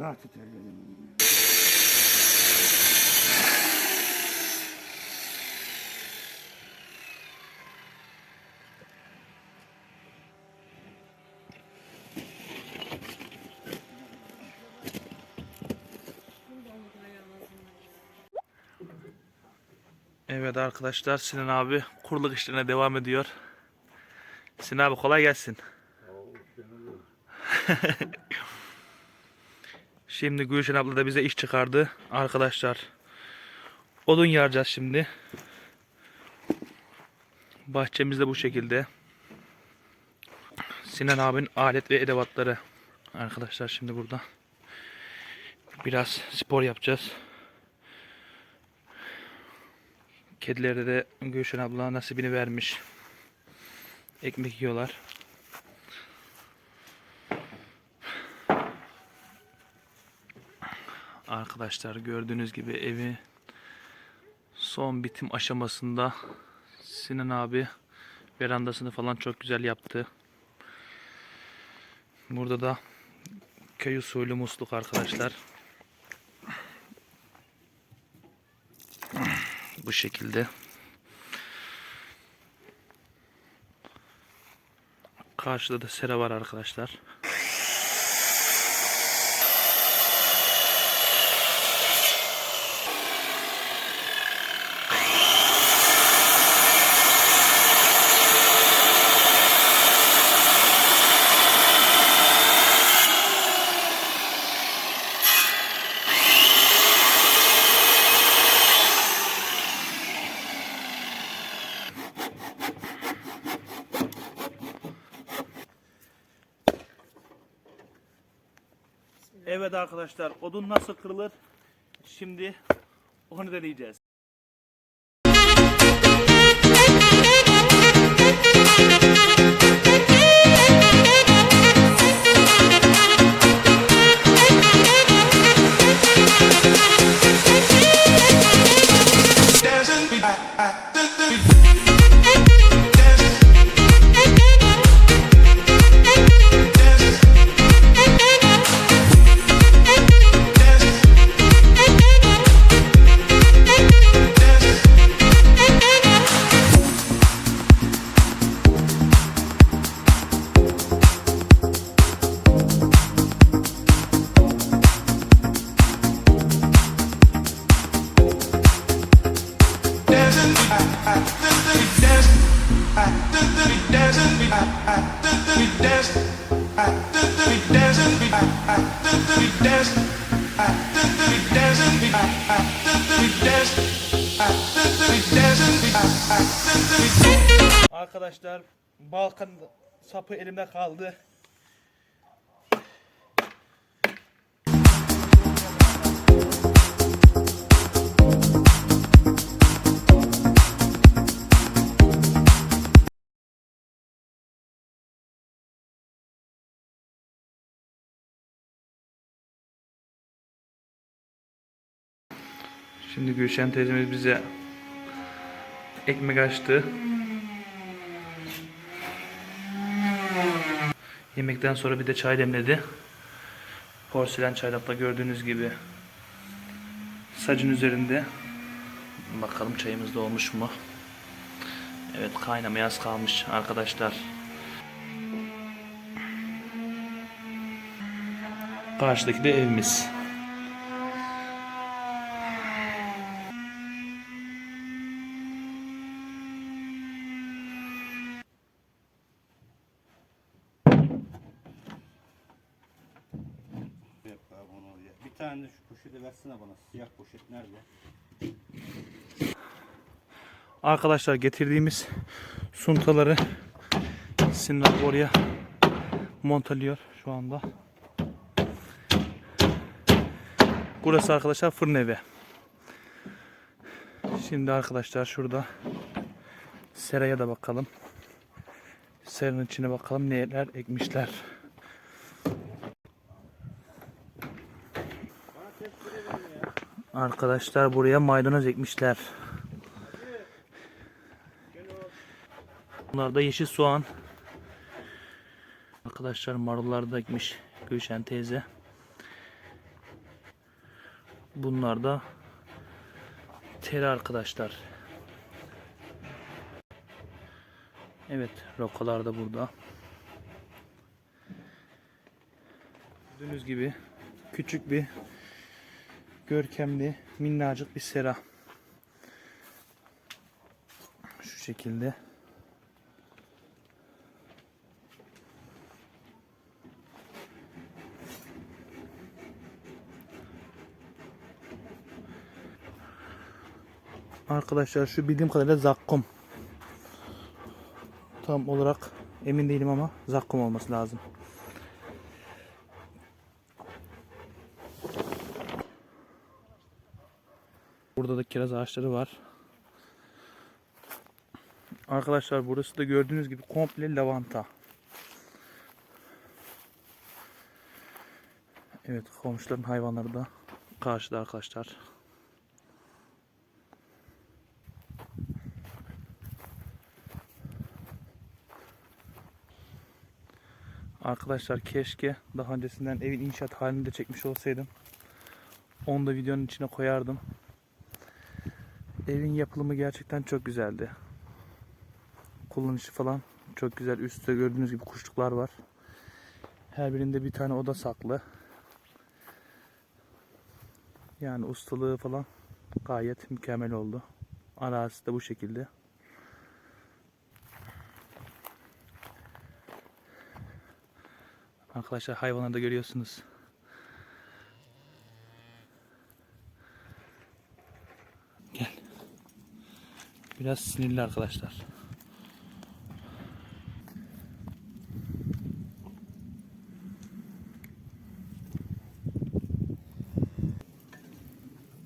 Rahat et ellerim. Evet arkadaşlar Sinan abi kuruluk işlerine devam ediyor. Sinan abi kolay gelsin. şimdi Gülşen abla da bize iş çıkardı. Arkadaşlar odun yaracağız şimdi. Bahçemiz de bu şekilde. Sinan abinin alet ve edevatları. Arkadaşlar şimdi burada. Biraz spor yapacağız. Kedilere de Gülşen abla nasibini vermiş. Ekmek yiyorlar. Arkadaşlar gördüğünüz gibi evi son bitim aşamasında Sinan abi verandasını falan çok güzel yaptı. Burada da köy usulü musluk arkadaşlar. Bu şekilde. Karşıda da sera var arkadaşlar. Arkadaşlar odun nasıl kırılır? Şimdi onu deneyeceğiz. Arkadaşlar Balkan sapı elimde kaldı. Şimdi Gülşen teyzemiz bize ekmek açtı. Yemekten sonra bir de çay demledi. Porselen çaylakla gördüğünüz gibi sacın üzerinde. Bakalım çayımız da olmuş mu? Evet kaynamaya az kalmış arkadaşlar. Karşıdaki de evimiz. Yap abi onu oraya. Bir tane de şu poşeti versene bana. Siyah poşet nerede? Arkadaşlar getirdiğimiz suntaları Sinan oraya montalıyor şu anda. Burası arkadaşlar fırın evi. Şimdi arkadaşlar şurada seraya da bakalım. Seranın içine bakalım neler ekmişler. Arkadaşlar buraya maydanoz ekmişler. Bunlar da yeşil soğan. Arkadaşlar marullar da ekmiş Gülşen teyze. Bunlar da teri arkadaşlar. Evet, rokalar da burada. Gördüğünüz gibi küçük bir görkemli minnacık bir sera. Şu şekilde. Arkadaşlar şu bildiğim kadarıyla zakkum. Tam olarak emin değilim ama zakkum olması lazım. Burada da kiraz ağaçları var. Arkadaşlar burası da gördüğünüz gibi komple lavanta. Evet komşuların hayvanları da karşıda arkadaşlar. Arkadaşlar keşke daha öncesinden evin inşaat halinde çekmiş olsaydım. Onu da videonun içine koyardım. Evin yapılımı gerçekten çok güzeldi. Kullanışı falan çok güzel. Üstte gördüğünüz gibi kuşluklar var. Her birinde bir tane oda saklı. Yani ustalığı falan gayet mükemmel oldu. Arazisi de bu şekilde. Arkadaşlar hayvanları da görüyorsunuz. Biraz sinirli arkadaşlar.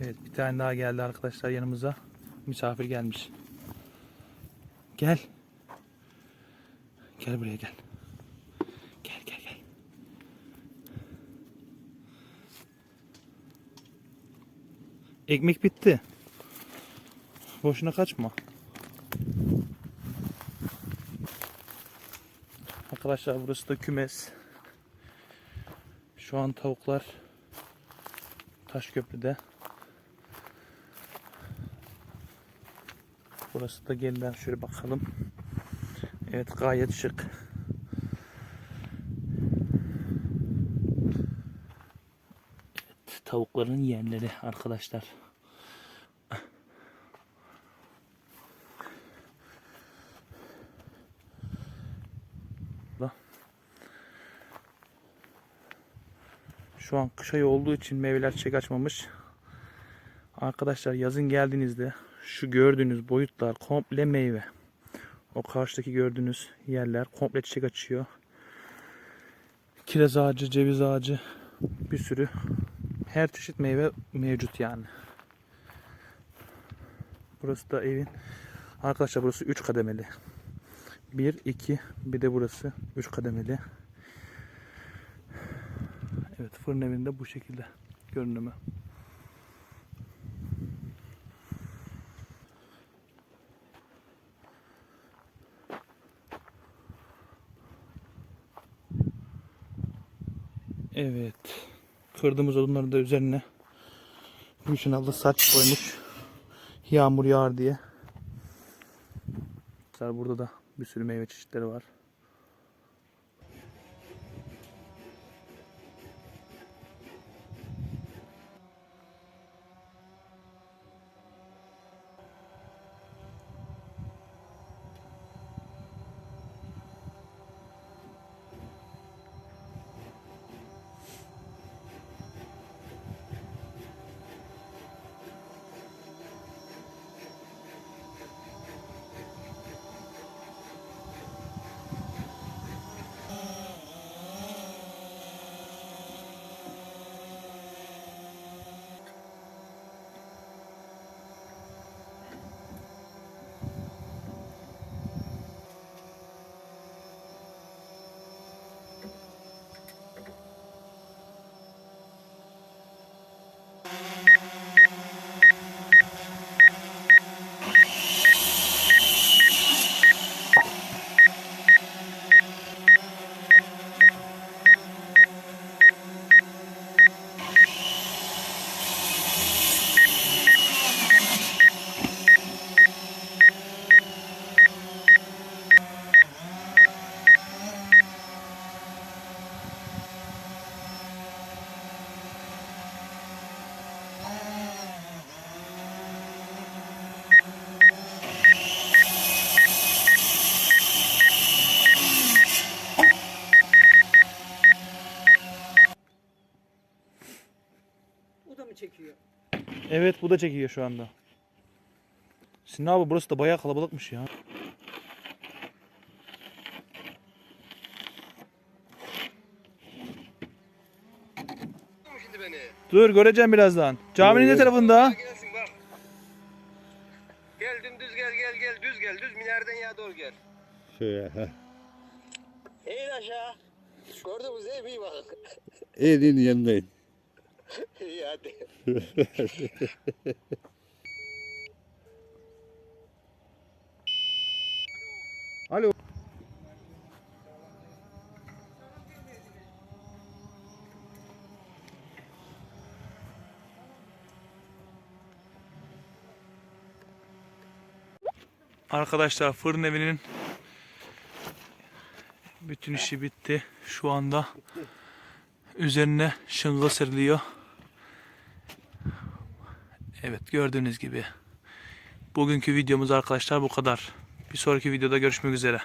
Evet bir tane daha geldi arkadaşlar yanımıza. Misafir gelmiş. Gel. Gel buraya gel. Gel gel gel. Ekmek bitti. Boşuna kaçma. Arkadaşlar burası da kümes. Şu an tavuklar Taşköprü'de. Burası da gelden şöyle bakalım. Evet gayet şık. Evet, tavukların yerleri arkadaşlar. Şu an kış ayı olduğu için meyveler çiçek açmamış. Arkadaşlar yazın geldiğinizde şu gördüğünüz boyutlar komple meyve. O karşıdaki gördüğünüz yerler komple çiçek açıyor. Kiraz ağacı, ceviz ağacı bir sürü her çeşit meyve mevcut yani. Burası da evin arkadaşlar burası 3 kademeli. 1 2 bir de burası 3 kademeli. Evet fırın evinde bu şekilde görünümü. Evet. Kırdığımız odunları da üzerine Gülşen abla saç koymuş. Yağmur yağar diye. Burada da bir sürü meyve çeşitleri var. Evet bu da çekiyor şu anda. Sinan abi burası da bayağı kalabalıkmış ya. Dur göreceğim birazdan. Caminin ne tarafında? Gelsin bak. Gel dümdüz gel gel gel düz gel düz minerden ya doğru gel. Şöyle. Heh. Eğil aşağı. Gördünüz değil mi? İyi bak. Elin yanındayım. İyi hadi. Alo. Arkadaşlar fırın evinin bütün işi bitti. Şu anda üzerine şıngıl seriliyor. Evet gördüğünüz gibi. Bugünkü videomuz arkadaşlar bu kadar. Bir sonraki videoda görüşmek üzere.